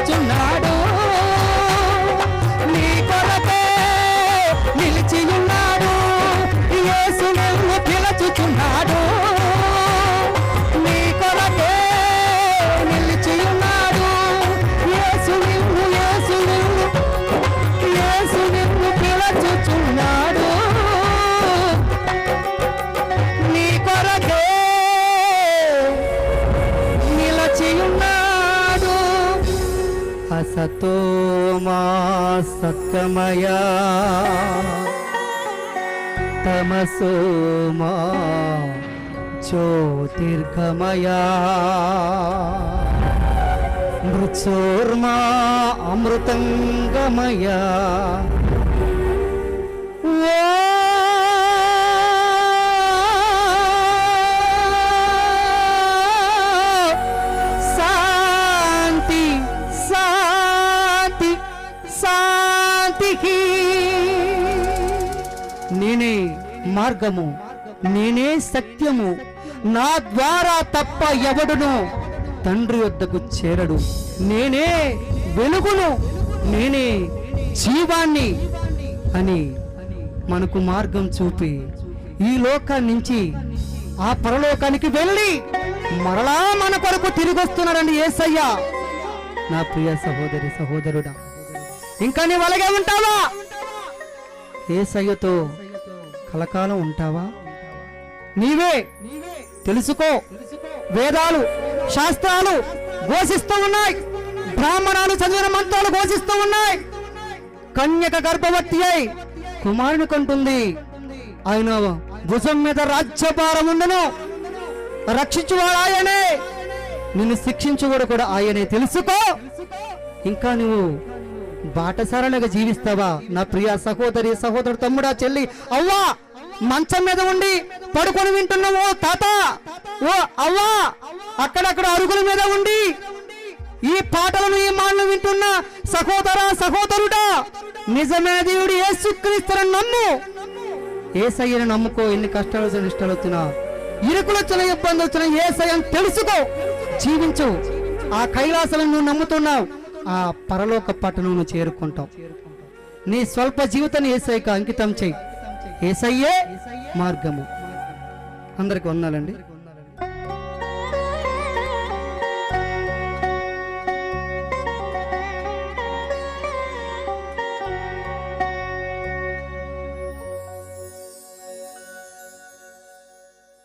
పిలుచుచున్నాడు सतो मा सक्कमया तमसो मा ज्योतिर्गमया मृत्सोर्मा अमृतङ्गमया నేనే మార్గము నేనే సత్యము. నా ద్వారా తప్ప ఎవడును తండ్రి వద్దకు చేరడు. నేనే వెలుగును నేనే జీవాన్ని అని మనకు మార్గం చూపి ఈ లోకాన్ని నుంచి ఆ పరలోకానికి వెళ్ళి మరలా మన కొరకు తిరిగి వస్తున్నాడండి ఏసయ్య. నా ప్రియ సహోదరి సహోదరుడా ఇంకా నీ అలాగే ఉంటావా? ఏసయ్యతో కలకాలం ఉంటావా? నీవే తెలుసుకో. వేదాలు శాస్త్రాలు ఘోషిస్తూ ఉన్నాయి. బ్రాహ్మణాలు చదివిన మంత్రాలు ఘోషిస్తూ ఉన్నాయి. కన్యక గర్భవతి అయి కుమారుని కంటుంది. ఆయన భుజం మీద రాజ్యభారం ఉండను. రక్షించువాడు ఆయనే. నిన్ను శిక్షించువాడు కూడా ఆయనే. తెలుసుకో. ఇంకా నువ్వు బాటసారలుగా జీవిస్తావా? నా ప్రియ సహోదరి సహోదరు తమ్ముడా చెల్లి అవ్వా మంచం మీద ఉండి పడుకొని వింటున్నావు తాత ఓ అవ్వా అక్కడక్కడ అరుగుల మీద ఉండి ఈ పాటలను ఈ మాటలు వింటున్న సహోదర సహోదరుడా నిజమే దేవుడు యేసుక్రీస్తుని నమ్ము. ఏసయ్యను నమ్ముకో ఎన్ని కష్టాలు వచ్చినా ఇష్టాలు వచ్చినా ఇరుకులు వచ్చిన ఇబ్బందులు వచ్చిన ఏసయ్యను తెలుసుకో జీవించు. ఆ కైలాసాలను నువ్వు నమ్ముతున్నావు. ఆ పరలోక పట్టణం చేరుకుంటాం. నీ స్వల్ప జీవితాన్ని ఏసైకి అంకితం చేయి. ఏసయ్యే మార్గము. అందరికి వందాలండి.